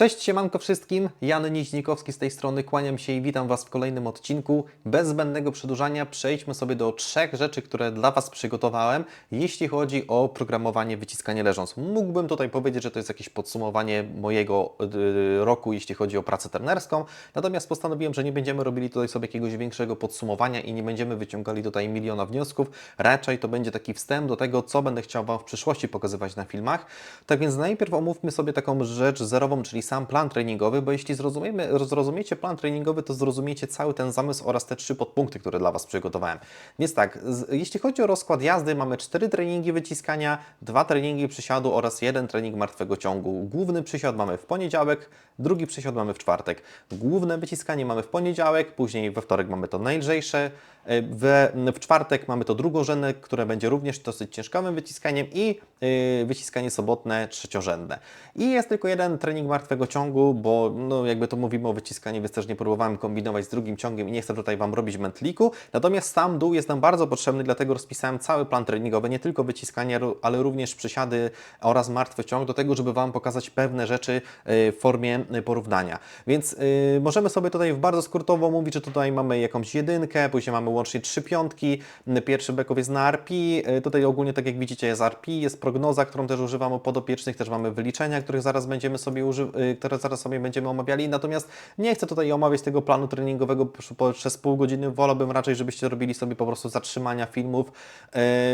Cześć, siemanko wszystkim, Jan Niźnikowski z tej strony, kłaniam się i witam Was w kolejnym odcinku. Bez zbędnego przedłużania przejdźmy sobie do trzech rzeczy, które dla Was przygotowałem, jeśli chodzi o programowanie wyciskanie leżąc. Mógłbym tutaj powiedzieć, że to jest jakieś podsumowanie mojego yy, roku, jeśli chodzi o pracę trenerską, natomiast postanowiłem, że nie będziemy robili tutaj sobie jakiegoś większego podsumowania i nie będziemy wyciągali tutaj miliona wniosków, raczej to będzie taki wstęp do tego, co będę chciał Wam w przyszłości pokazywać na filmach. Tak więc najpierw omówmy sobie taką rzecz zerową, czyli sam plan treningowy, bo jeśli zrozumiemy, zrozumiecie plan treningowy, to zrozumiecie cały ten zamysł oraz te trzy podpunkty, które dla Was przygotowałem. Więc tak, jeśli chodzi o rozkład jazdy, mamy cztery treningi wyciskania, dwa treningi przysiadu oraz jeden trening martwego ciągu. Główny przysiad mamy w poniedziałek, drugi przysiad mamy w czwartek. Główne wyciskanie mamy w poniedziałek, później we wtorek mamy to najlżejsze, w, w czwartek mamy to drugorzędne, które będzie również dosyć ciężkowym wyciskaniem i yy, wyciskanie sobotne trzeciorzędne. I jest tylko jeden trening martwego ciągu, bo no, jakby to mówimy o wyciskaniu, więc też nie próbowałem kombinować z drugim ciągiem i nie chcę tutaj Wam robić mętliku. Natomiast sam dół jest nam bardzo potrzebny, dlatego rozpisałem cały plan treningowy, nie tylko wyciskanie, ale również przysiady oraz martwy ciąg, do tego, żeby Wam pokazać pewne rzeczy yy, w formie porównania. Więc yy, możemy sobie tutaj bardzo skrótowo mówić, że tutaj mamy jakąś jedynkę, później mamy łącznie trzy piątki, pierwszy backoff jest na RP, tutaj ogólnie tak jak widzicie jest RP, jest prognoza, którą też używamy podopiecznych, też mamy wyliczenia, których zaraz będziemy sobie uży- które zaraz sobie będziemy omawiali, natomiast nie chcę tutaj omawiać tego planu treningowego przez pół godziny, wolałbym raczej, żebyście robili sobie po prostu zatrzymania filmów,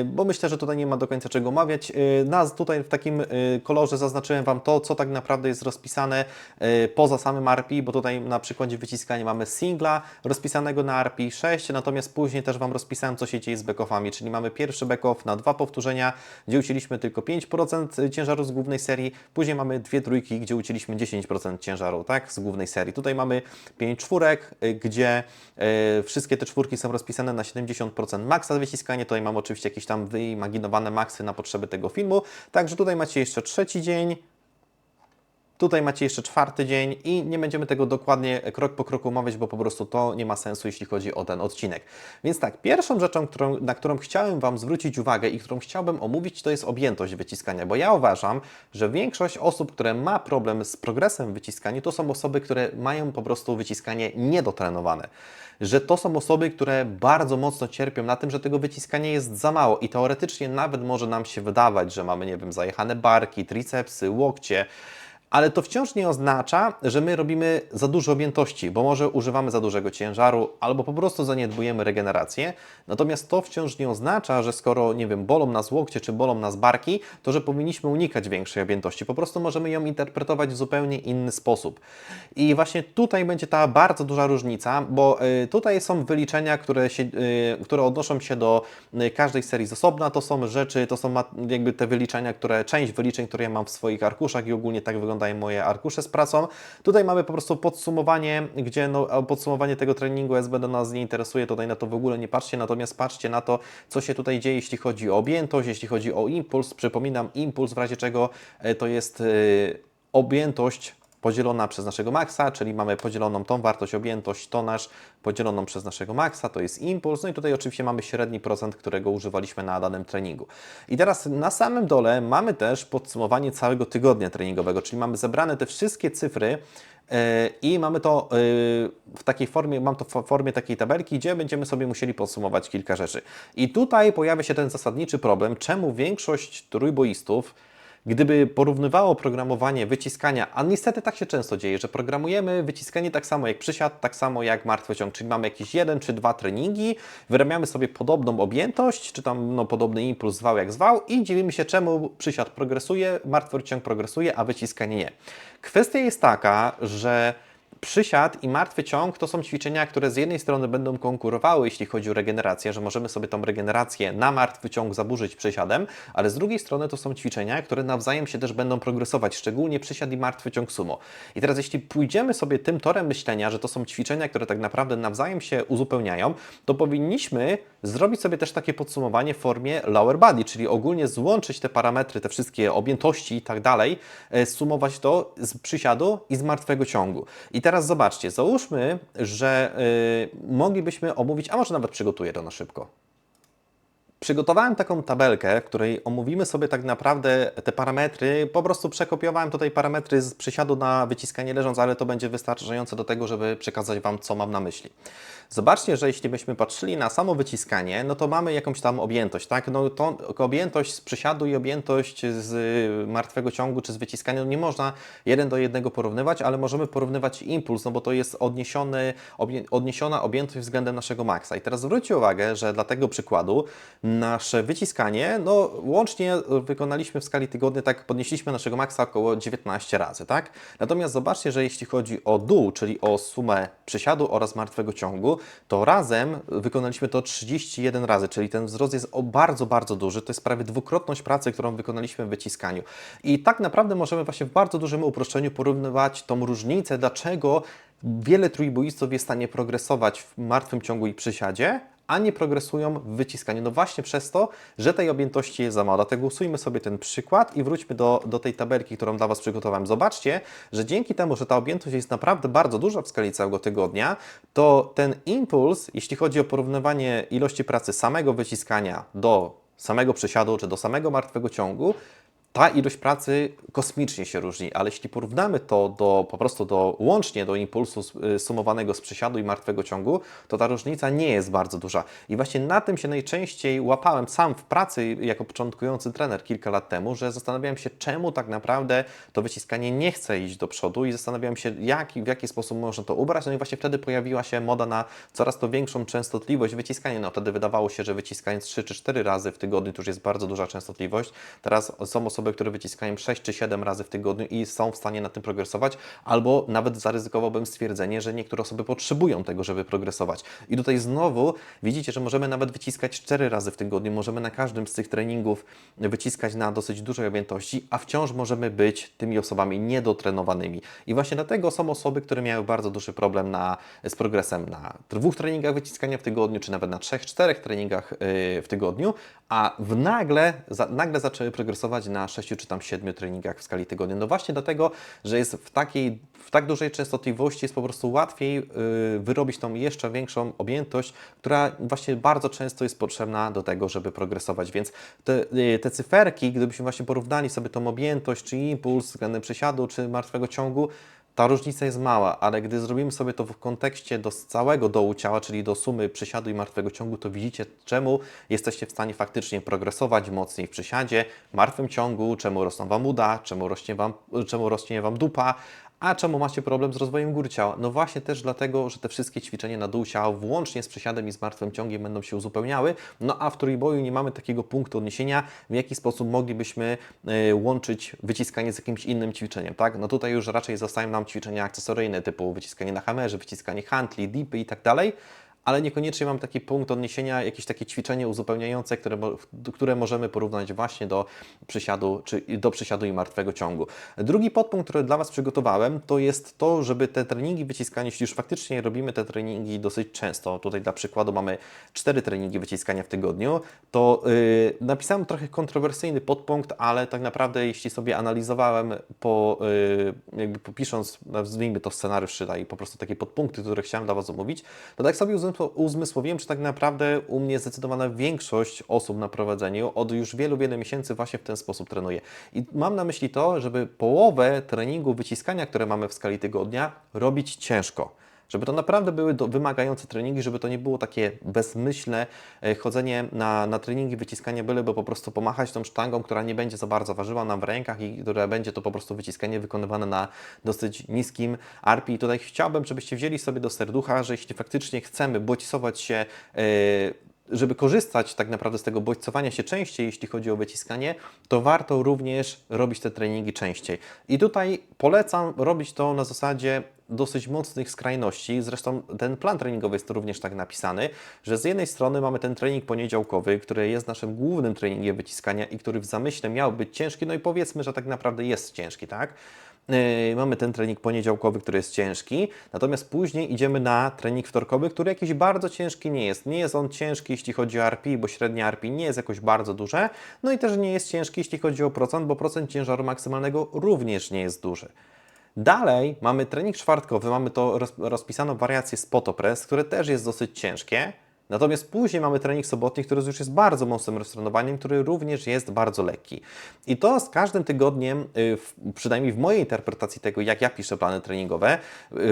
bo myślę, że tutaj nie ma do końca czego omawiać. Nas tutaj w takim kolorze zaznaczyłem Wam to, co tak naprawdę jest rozpisane poza samym RP, bo tutaj na przykładzie wyciskania mamy singla rozpisanego na RP 6, natomiast później też Wam rozpisałem, co się dzieje z backoffami, czyli mamy pierwszy backoff na dwa powtórzenia, gdzie ucięliśmy tylko 5% ciężaru z głównej serii, później mamy dwie trójki, gdzie ucięliśmy 10% ciężaru, tak, z głównej serii. Tutaj mamy 5 czwórek, gdzie y, wszystkie te czwórki są rozpisane na 70% maksa wyciskanie, tutaj mam oczywiście jakieś tam wyimaginowane maksy na potrzeby tego filmu, także tutaj macie jeszcze trzeci dzień, Tutaj macie jeszcze czwarty dzień i nie będziemy tego dokładnie krok po kroku omawiać, bo po prostu to nie ma sensu, jeśli chodzi o ten odcinek. Więc tak, pierwszą rzeczą, którą, na którą chciałem Wam zwrócić uwagę i którą chciałbym omówić, to jest objętość wyciskania, bo ja uważam, że większość osób, które ma problem z progresem w wyciskaniu, to są osoby, które mają po prostu wyciskanie niedotrenowane. Że to są osoby, które bardzo mocno cierpią na tym, że tego wyciskania jest za mało i teoretycznie nawet może nam się wydawać, że mamy, nie wiem, zajechane barki, tricepsy, łokcie, ale to wciąż nie oznacza, że my robimy za dużo objętości, bo może używamy za dużego ciężaru, albo po prostu zaniedbujemy regenerację. Natomiast to wciąż nie oznacza, że skoro, nie wiem, bolą nas łokcie czy bolą nas barki, to że powinniśmy unikać większej objętości. Po prostu możemy ją interpretować w zupełnie inny sposób. I właśnie tutaj będzie ta bardzo duża różnica, bo y, tutaj są wyliczenia, które, się, y, które odnoszą się do y, każdej serii z osobna. To są rzeczy, to są jakby te wyliczenia, które, część wyliczeń, które ja mam w swoich arkuszach i ogólnie tak wygląda wyglądają moje arkusze z pracą. Tutaj mamy po prostu podsumowanie, gdzie no, podsumowanie tego treningu SBD nas nie interesuje, tutaj na to w ogóle nie patrzcie, natomiast patrzcie na to, co się tutaj dzieje, jeśli chodzi o objętość, jeśli chodzi o impuls. Przypominam, impuls w razie czego e, to jest yy, objętość podzielona przez naszego maksa, czyli mamy podzieloną tą wartość, objętość, tonaż, podzieloną przez naszego maksa, to jest impuls, no i tutaj oczywiście mamy średni procent, którego używaliśmy na danym treningu. I teraz na samym dole mamy też podsumowanie całego tygodnia treningowego, czyli mamy zebrane te wszystkie cyfry, i mamy to w takiej formie, mam to w formie takiej tabelki, gdzie będziemy sobie musieli podsumować kilka rzeczy. I tutaj pojawia się ten zasadniczy problem, czemu większość trójboistów Gdyby porównywało programowanie wyciskania, a niestety tak się często dzieje, że programujemy wyciskanie tak samo jak przysiad, tak samo jak martwy ciąg, czyli mamy jakieś jeden czy dwa treningi, wyrabiamy sobie podobną objętość, czy tam no, podobny impuls zwał jak zwał i dziwimy się czemu przysiad progresuje, martwy ciąg progresuje, a wyciskanie nie. Kwestia jest taka, że Przysiad i martwy ciąg to są ćwiczenia, które z jednej strony będą konkurowały, jeśli chodzi o regenerację, że możemy sobie tą regenerację na martwy ciąg zaburzyć przysiadem, ale z drugiej strony to są ćwiczenia, które nawzajem się też będą progresować, szczególnie przysiad i martwy ciąg sumo. I teraz jeśli pójdziemy sobie tym torem myślenia, że to są ćwiczenia, które tak naprawdę nawzajem się uzupełniają, to powinniśmy zrobić sobie też takie podsumowanie w formie lower body, czyli ogólnie złączyć te parametry, te wszystkie objętości i tak dalej, e, sumować to z przysiadu i z martwego ciągu. I teraz zobaczcie, załóżmy, że yy, moglibyśmy omówić, a może nawet przygotuję to na szybko. Przygotowałem taką tabelkę, w której omówimy sobie tak naprawdę te parametry. Po prostu przekopiowałem tutaj parametry z przysiadu na wyciskanie leżąc, ale to będzie wystarczające do tego, żeby przekazać Wam, co mam na myśli. Zobaczcie, że jeśli byśmy patrzyli na samo wyciskanie, no to mamy jakąś tam objętość, tak? No to objętość z przysiadu i objętość z martwego ciągu czy z wyciskania, no nie można jeden do jednego porównywać, ale możemy porównywać impuls, no bo to jest odniesiony, odniesiona objętość względem naszego maksa. I teraz zwróćcie uwagę, że dla tego przykładu nasze wyciskanie, no łącznie wykonaliśmy w skali tygodnia, tak podnieśliśmy naszego maksa około 19 razy, tak? Natomiast zobaczcie, że jeśli chodzi o dół, czyli o sumę przysiadu oraz martwego ciągu, to razem wykonaliśmy to 31 razy, czyli ten wzrost jest bardzo, bardzo duży. To jest prawie dwukrotność pracy, którą wykonaliśmy w wyciskaniu. I tak naprawdę możemy właśnie w bardzo dużym uproszczeniu porównywać tą różnicę, dlaczego wiele trójboistów jest w stanie progresować w martwym ciągu i przysiadzie, a nie progresują w wyciskaniu. No właśnie przez to, że tej objętości jest za mało. Dlatego usujmy sobie ten przykład i wróćmy do, do tej tabelki, którą dla Was przygotowałem. Zobaczcie, że dzięki temu, że ta objętość jest naprawdę bardzo duża w skali całego tygodnia, to ten impuls, jeśli chodzi o porównywanie ilości pracy samego wyciskania do samego przysiadu czy do samego martwego ciągu, ta ilość pracy kosmicznie się różni, ale jeśli porównamy to do, po prostu do, łącznie do impulsu y, sumowanego z przysiadu i martwego ciągu, to ta różnica nie jest bardzo duża. I właśnie na tym się najczęściej łapałem sam w pracy jako początkujący trener kilka lat temu, że zastanawiałem się, czemu tak naprawdę to wyciskanie nie chce iść do przodu i zastanawiałem się, jak, w jaki sposób można to ubrać. No i właśnie wtedy pojawiła się moda na coraz to większą częstotliwość wyciskania. No wtedy wydawało się, że wyciskając 3 czy 4 razy w tygodniu to już jest bardzo duża częstotliwość. Teraz są osoby, które wyciskają 6 czy 7 razy w tygodniu i są w stanie na tym progresować, albo nawet zaryzykowałbym stwierdzenie, że niektóre osoby potrzebują tego, żeby progresować. I tutaj znowu widzicie, że możemy nawet wyciskać 4 razy w tygodniu, możemy na każdym z tych treningów wyciskać na dosyć dużej objętości, a wciąż możemy być tymi osobami niedotrenowanymi. I właśnie dlatego są osoby, które miały bardzo duży problem na, z progresem na dwóch treningach wyciskania w tygodniu, czy nawet na trzech, czterech treningach yy, w tygodniu, a w nagle, za, nagle zaczęły progresować na 6 czy tam 7 treningach w skali tygodnia. No właśnie dlatego, że jest w takiej, w tak dużej częstotliwości jest po prostu łatwiej yy, wyrobić tą jeszcze większą objętość, która właśnie bardzo często jest potrzebna do tego, żeby progresować. Więc te, yy, te cyferki, gdybyśmy właśnie porównali sobie tą objętość, czy impuls względem przysiadu, czy martwego ciągu, ta różnica jest mała, ale gdy zrobimy sobie to w kontekście do całego dołu ciała, czyli do sumy przysiadu i martwego ciągu, to widzicie, czemu jesteście w stanie faktycznie progresować mocniej w przysiadzie, martwym ciągu, czemu rosną Wam uda, czemu rośnie Wam, czemu rośnie Wam dupa, a czemu macie problem z rozwojem góry ciała? No właśnie też dlatego, że te wszystkie ćwiczenia na dół ciała, włącznie z przysiadem i z martwym ciągiem, będą się uzupełniały. No a w trójboju nie mamy takiego punktu odniesienia, w jaki sposób moglibyśmy y, łączyć wyciskanie z jakimś innym ćwiczeniem, tak? No tutaj już raczej zostają nam ćwiczenia akcesoryjne, typu wyciskanie na hamerze, wyciskanie hantli, dipy i tak dalej ale niekoniecznie mam taki punkt odniesienia, jakieś takie ćwiczenie uzupełniające, które, które możemy porównać właśnie do przysiadu, czy do przysiadu i martwego ciągu. Drugi podpunkt, który dla Was przygotowałem, to jest to, żeby te treningi wyciskania, jeśli już faktycznie robimy te treningi dosyć często, tutaj dla przykładu mamy cztery treningi wyciskania w tygodniu, to yy, napisałem trochę kontrowersyjny podpunkt, ale tak naprawdę jeśli sobie analizowałem po, yy, jakby popisząc, nazwijmy to scenariusz, i po prostu takie podpunkty, które chciałem dla Was omówić, to tak sobie uzmysłowiłem, że tak naprawdę u mnie zdecydowana większość osób na prowadzeniu od już wielu, wielu miesięcy właśnie w ten sposób trenuje. I mam na myśli to, żeby połowę treningu wyciskania, które mamy w skali tygodnia, robić ciężko. Żeby to naprawdę były do, wymagające treningi, żeby to nie było takie bezmyślne e, chodzenie na, na treningi wyciskania byleby po prostu pomachać tą sztangą, która nie będzie za bardzo ważyła nam w rękach i która będzie to po prostu wyciskanie wykonywane na dosyć niskim RP. I tutaj chciałbym, żebyście wzięli sobie do serducha, że jeśli faktycznie chcemy bodźcować się yy, żeby korzystać tak naprawdę z tego bodźcowania się częściej, jeśli chodzi o wyciskanie, to warto również robić te treningi częściej. I tutaj polecam robić to na zasadzie dosyć mocnych skrajności. Zresztą ten plan treningowy jest również tak napisany, że z jednej strony mamy ten trening poniedziałkowy, który jest naszym głównym treningiem wyciskania i który w zamyśle miał być ciężki, no i powiedzmy, że tak naprawdę jest ciężki, tak? Yy, mamy ten trening poniedziałkowy, który jest ciężki, natomiast później idziemy na trening wtorkowy, który jakiś bardzo ciężki nie jest. Nie jest on ciężki, jeśli chodzi o RP, bo średnia RP nie jest jakoś bardzo duże, no i też nie jest ciężki, jeśli chodzi o procent, bo procent ciężaru maksymalnego również nie jest duży. Dalej mamy trening czwartkowy, mamy to rozpisaną wariację spot press, które też jest dosyć ciężkie, Natomiast później mamy trening sobotni, który już jest bardzo mocnym roztrenowaniem, który również jest bardzo lekki. I to z każdym tygodniem, y, przynajmniej w mojej interpretacji tego, jak ja piszę plany treningowe,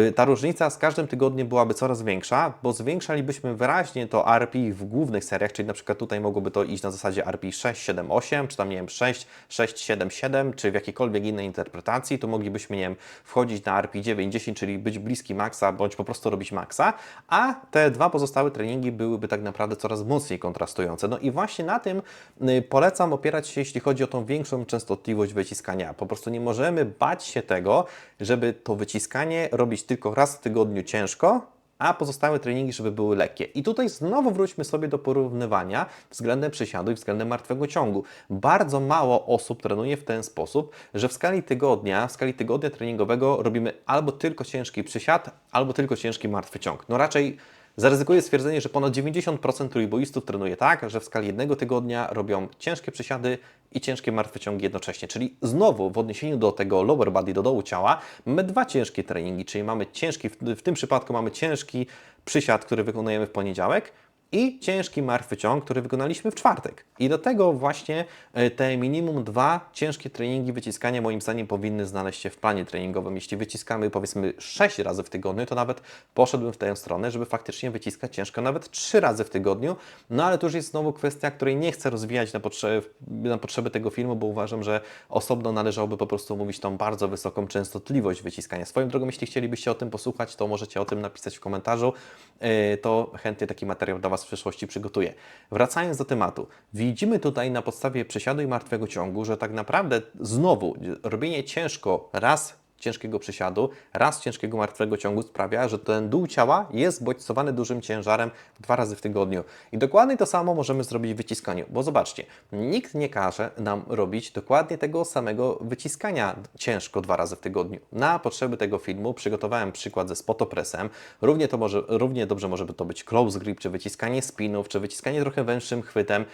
y, ta różnica z każdym tygodniem byłaby coraz większa, bo zwiększalibyśmy wyraźnie to RPI w głównych seriach, czyli na przykład tutaj mogłoby to iść na zasadzie RPI 6, 7, 8, czy tam nie wiem 6, 6, 7, 7, czy w jakiejkolwiek innej interpretacji, to moglibyśmy, nie wiem, wchodzić na RPI 9, 10, czyli być bliski maksa, bądź po prostu robić maksa, a te dwa pozostałe treningi byłyby tak naprawdę coraz mocniej kontrastujące. No i właśnie na tym y, polecam opierać się, jeśli chodzi o tą większą częstotliwość wyciskania. Po prostu nie możemy bać się tego, żeby to wyciskanie robić tylko raz w tygodniu ciężko, a pozostałe treningi, żeby były lekkie. I tutaj znowu wróćmy sobie do porównywania względem przysiadu i względem martwego ciągu. Bardzo mało osób trenuje w ten sposób, że w skali tygodnia, w skali tygodnia treningowego robimy albo tylko ciężki przysiad, albo tylko ciężki martwy ciąg. No raczej Zaryzykuję stwierdzenie, że ponad 90% trójboistów trenuje tak, że w skali jednego tygodnia robią ciężkie przysiady i ciężkie martwe ciągi jednocześnie. Czyli znowu w odniesieniu do tego lower body, do dołu ciała, mamy dwa ciężkie treningi, czyli mamy ciężki, w, tym przypadku mamy ciężki przysiad, który wykonujemy w poniedziałek, i ciężki martwy ciąg, który wykonaliśmy w czwartek. I do tego właśnie e, te minimum dwa ciężkie treningi wyciskania moim zdaniem powinny znaleźć się w planie treningowym. Jeśli wyciskamy powiedzmy 6 razy w tygodniu, to nawet poszedłbym w tę stronę, żeby faktycznie wyciskać ciężko nawet 3 razy w tygodniu. No ale to już jest znowu kwestia, której nie chcę rozwijać na, potrze- na potrzeby tego filmu, bo uważam, że osobno należałoby po prostu mówić tą bardzo wysoką częstotliwość wyciskania. Swoją drogą, jeśli chcielibyście o tym posłuchać, to możecie o tym napisać w komentarzu. Yy, To chętnie taki materiał dla Was w przyszłości przygotuję. Wracając do tematu, widzimy tutaj na podstawie przesiadu i martwego ciągu, że tak naprawdę znowu robienie ciężko raz ciężkiego przysiadu, raz ciężkiego martwego ciągu sprawia, że ten dół ciała jest bodźcowany dużym ciężarem dwa razy w tygodniu. I dokładnie to samo możemy zrobić w wyciskaniu, bo zobaczcie, nikt nie każe nam robić dokładnie tego samego wyciskania ciężko dwa razy w tygodniu. Na potrzeby tego filmu przygotowałem przykład ze spotopresem. Równie, to może, równie dobrze może to być close grip, czy wyciskanie spinów, czy wyciskanie trochę węższym chwytem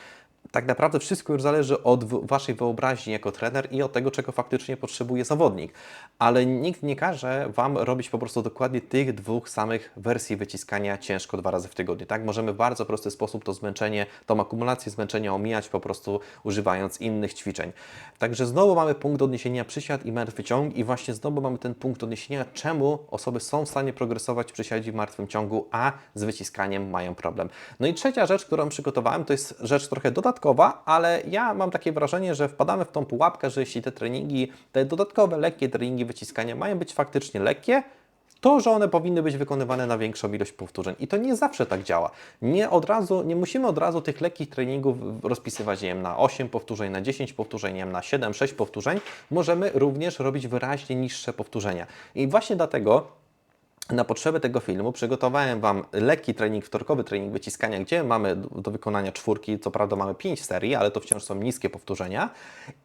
tak naprawdę wszystko już zależy od Waszej wyobraźni jako trener i od tego, czego faktycznie potrzebuje zawodnik. Ale nikt nie każe Wam robić po prostu dokładnie tych dwóch samych wersji wyciskania ciężko dwa razy w tygodniu. Tak? Możemy w bardzo prosty sposób to zmęczenie, tą akumulację zmęczenia omijać po prostu używając innych ćwiczeń. Także znowu mamy punkt odniesienia przysiad i martwy ciąg i właśnie znowu mamy ten punkt odniesienia, czemu osoby są w stanie progresować w przysiadzie i martwym ciągu, a z wyciskaniem mają problem. No i trzecia rzecz, którą przygotowałem, to jest rzecz trochę dodatkowa, ale ja mam takie wrażenie, że wpadamy w tą pułapkę, że jeśli te treningi, te dodatkowe, lekkie treningi wyciskania mają być faktycznie lekkie, to, że one powinny być wykonywane na większą ilość powtórzeń. I to nie zawsze tak działa. Nie od razu, nie musimy od razu tych lekkich treningów rozpisywać, wiem, na 8 powtórzeń, na 10 powtórzeń, wiem, na 7, 6 powtórzeń. Możemy również robić wyraźnie niższe powtórzenia. I właśnie dlatego na potrzeby tego filmu przygotowałem Wam lekki trening, wtorkowy trening wyciskania, gdzie mamy do, wykonania czwórki, co prawda mamy 5 serii, ale to wciąż są niskie powtórzenia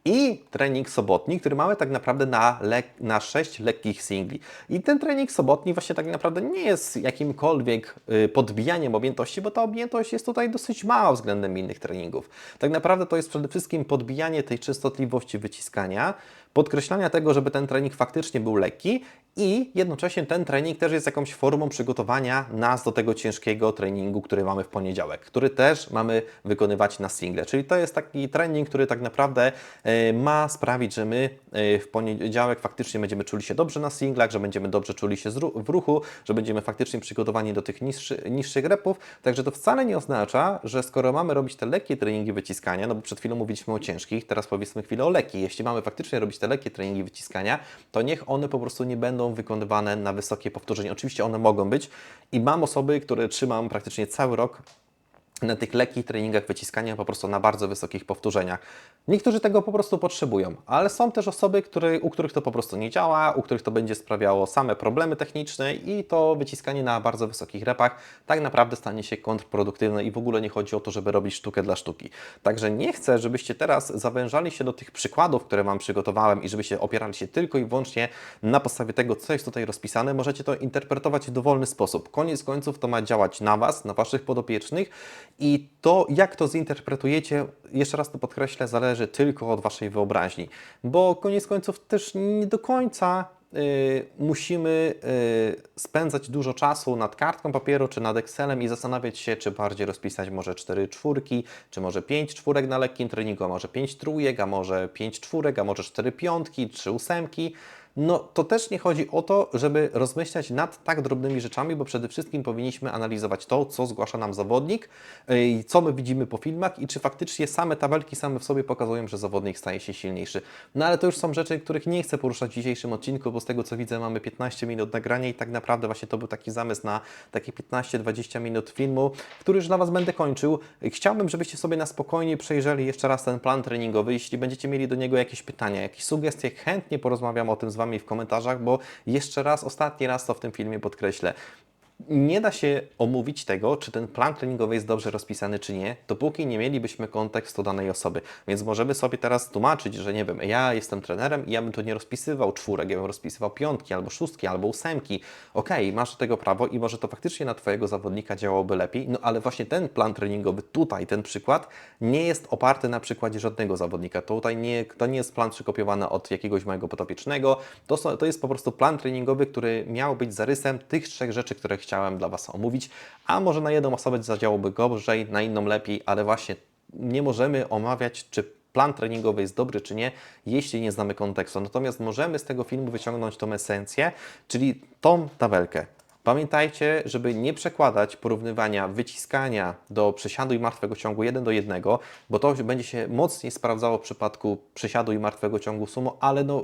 i trening sobotni, który mamy tak naprawdę na, na 6 lekkich singli. I ten trening sobotni właśnie tak naprawdę nie jest jakimkolwiek y, podbijaniem objętości, bo ta objętość jest tutaj dosyć mała względem innych treningów. Tak naprawdę to jest przede wszystkim podbijanie tej częstotliwości wyciskania, podkreślania tego, żeby ten trening faktycznie był lekki i jednocześnie ten trening też jest jakąś formą przygotowania nas do tego ciężkiego treningu, który mamy w poniedziałek, który też mamy wykonywać na single. Czyli to jest taki trening, który tak naprawdę e, ma sprawić, że my e, w poniedziałek faktycznie będziemy czuli się dobrze na singlach, że będziemy dobrze czuli się w ruchu, że będziemy faktycznie przygotowani do tych niższy, niższych repów. Także to wcale nie oznacza, że skoro mamy robić te lekkie treningi wyciskania, no bo przed chwilą mówiliśmy o ciężkich, teraz powiedzmy chwilę o lekkich. Jeśli mamy faktycznie robić te lekkie treningi wyciskania, to niech one po prostu nie będą wykonywane na wysokie powtórzenia. Oczywiście one mogą być i mam osoby, które trzymam praktycznie cały rok na tych lekkich treningach wyciskania po prostu na bardzo wysokich powtórzeniach. Niektórzy tego po prostu potrzebują, ale są też osoby, które, u których to po prostu nie działa, u których to będzie sprawiało same problemy techniczne i to wyciskanie na bardzo wysokich repach tak naprawdę stanie się kontrproduktywne i w ogóle nie chodzi o to, żeby robić sztukę dla sztuki. Także nie chcę, żebyście teraz zawężali się do tych przykładów, które Wam przygotowałem i żebyście opierali się tylko i wyłącznie na podstawie tego, co jest tutaj rozpisane. Możecie to interpretować w dowolny sposób. Koniec końców to ma działać na Was, na Waszych podopiecznych i to, jak to zinterpretujecie, jeszcze raz to podkreślę, zależy tylko od Waszej wyobraźni, bo koniec końców też nie do końca y, musimy y, spędzać dużo czasu nad kartką papieru czy nad Excelem i zastanawiać się, czy bardziej rozpisać może 4 czwórki, czy może 5 czwórek na lekkim treningu, a może 5 trójek, a może 5 czwórek, a może 4 piątki, 3 ósemki. No to też nie chodzi o to, żeby rozmyślać nad tak drobnymi rzeczami, bo przede wszystkim powinniśmy analizować to, co zgłasza nam zawodnik, yy, co my widzimy po filmach i czy faktycznie same tabelki same w sobie pokazują, że zawodnik staje się silniejszy. No ale to już są rzeczy, których nie chcę poruszać w dzisiejszym odcinku, bo z tego co widzę mamy 15 minut nagrania i tak naprawdę właśnie to był taki zamysł na takie 15-20 minut filmu, który już dla Was będę kończył. Chciałbym, żebyście sobie na spokojnie przejrzeli jeszcze raz ten plan treningowy. Jeśli będziecie mieli do niego jakieś pytania, jakieś sugestie, chętnie porozmawiam o tym z Wami w komentarzach, bo jeszcze raz, ostatni raz to w tym filmie podkreślę. Nie da się omówić tego, czy ten plan treningowy jest dobrze rozpisany, czy nie, dopóki nie mielibyśmy kontekstu danej osoby. Więc możemy sobie teraz tłumaczyć, że nie wiem, ja jestem trenerem i ja bym tu nie rozpisywał czwórek, ja bym rozpisywał piątki, albo szóstki, albo ósemki. Okej, masz do tego prawo i może to faktycznie na Twojego zawodnika działałoby lepiej, no ale właśnie ten plan treningowy tutaj, ten przykład, nie jest oparty na przykładzie żadnego zawodnika. To tutaj nie, to nie jest plan przykopiowany od jakiegoś mojego potopiecznego, to, są, to jest po prostu plan treningowy, który miał być zarysem tych trzech rzeczy, które chciałem dla Was omówić, a może na jedną osobę zadziałoby gorzej, na inną lepiej, ale właśnie nie możemy omawiać, czy plan treningowy jest dobry czy nie, jeśli nie znamy kontekstu. Natomiast możemy z tego filmu wyciągnąć tą esencję, czyli tą tabelkę. Pamiętajcie, żeby nie przekładać porównywania wyciskania do przesiadu i martwego ciągu 1 do 1, bo to będzie się mocniej sprawdzało w przypadku przesiadu i martwego ciągu sumo, ale no,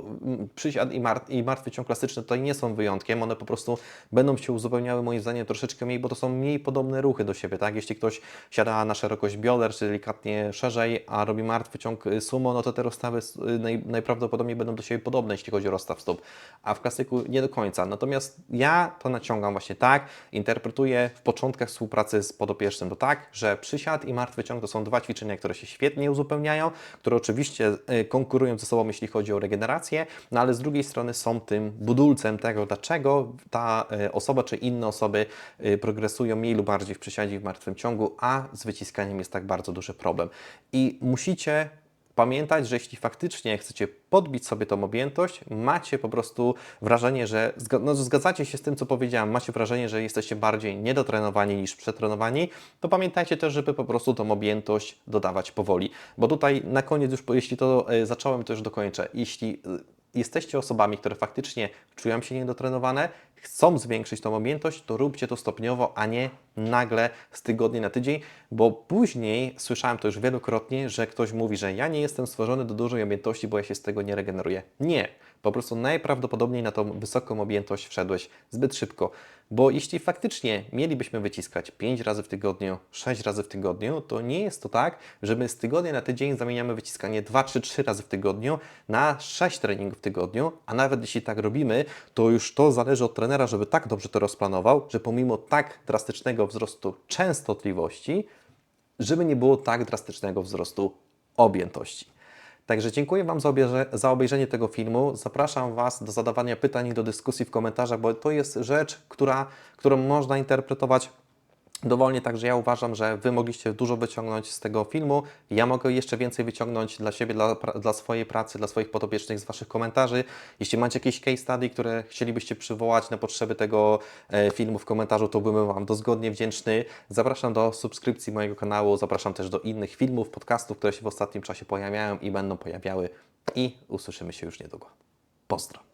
przysiad i, mar i martwy ciąg klasyczny tutaj nie są wyjątkiem, one po prostu będą się uzupełniały moim zdaniem troszeczkę mniej, bo to są mniej podobne ruchy do siebie, tak? Jeśli ktoś siada na szerokość bioder, czy delikatnie szerzej, a robi martwy ciąg y, sumo, no to te rozstawy y, naj, najprawdopodobniej będą do siebie podobne, jeśli chodzi o rozstaw stóp, a w klasyku nie do końca. Natomiast ja to naciągam właśnie tak, interpretuję w początkach współpracy z podopiecznym to tak, że przysiad i martwy ciąg to są dwa ćwiczenia, które się świetnie uzupełniają, które oczywiście y, konkurują ze sobą, jeśli chodzi o regenerację, no ale z drugiej strony są tym budulcem tego, dlaczego ta y, osoba czy inne osoby y, progresują mniej lub bardziej w przysiadzie i w martwym ciągu, a z wyciskaniem jest tak bardzo duży problem. I musicie pamiętać, że jeśli faktycznie chcecie podbić sobie tą objętość, macie po prostu wrażenie, że no, zgadzacie się z tym, co powiedziałem, macie wrażenie, że jesteście bardziej niedotrenowani niż przetrenowani, to pamiętajcie też, żeby po prostu tą objętość dodawać powoli. Bo tutaj na koniec już, jeśli to e, zacząłem, to już dokończę. Jeśli e, jesteście osobami, które faktycznie czują się niedotrenowane, chcą zwiększyć tą objętość, to róbcie to stopniowo, a nie nagle z tygodnia na tydzień, bo później słyszałem to już wielokrotnie, że ktoś mówi, że ja nie jestem stworzony do dużej objętości, bo ja się z tego nie regeneruję. Nie. Po prostu najprawdopodobniej na tą wysoką objętość wszedłeś zbyt szybko. Bo jeśli faktycznie mielibyśmy wyciskać 5 razy w tygodniu, 6 razy w tygodniu, to nie jest to tak, że my z tygodnia na tydzień zamieniamy wyciskanie 2 czy 3 razy w tygodniu na 6 treningów w tygodniu, a nawet jeśli tak robimy, to już to zależy od trenera, żeby tak dobrze to rozplanował, że pomimo tak drastycznego wzrostu częstotliwości, żeby nie było tak drastycznego wzrostu objętości. Także dziękuję Wam za, obierze, za obejrzenie tego filmu. Zapraszam Was do zadawania pytań i do dyskusji w komentarzach, bo to jest rzecz, która, którą można interpretować dowolnie, także ja uważam, że Wy mogliście dużo wyciągnąć z tego filmu. Ja mogę jeszcze więcej wyciągnąć dla siebie, dla, dla swojej pracy, dla swoich podopiecznych z Waszych komentarzy. Jeśli macie jakieś case study, które chcielibyście przywołać na potrzeby tego e, filmu w komentarzu, to byłbym Wam dozgodnie wdzięczny. Zapraszam do subskrypcji mojego kanału, zapraszam też do innych filmów, podcastów, które się w ostatnim czasie pojawiają i będą pojawiały i usłyszymy się już niedługo. Pozdro!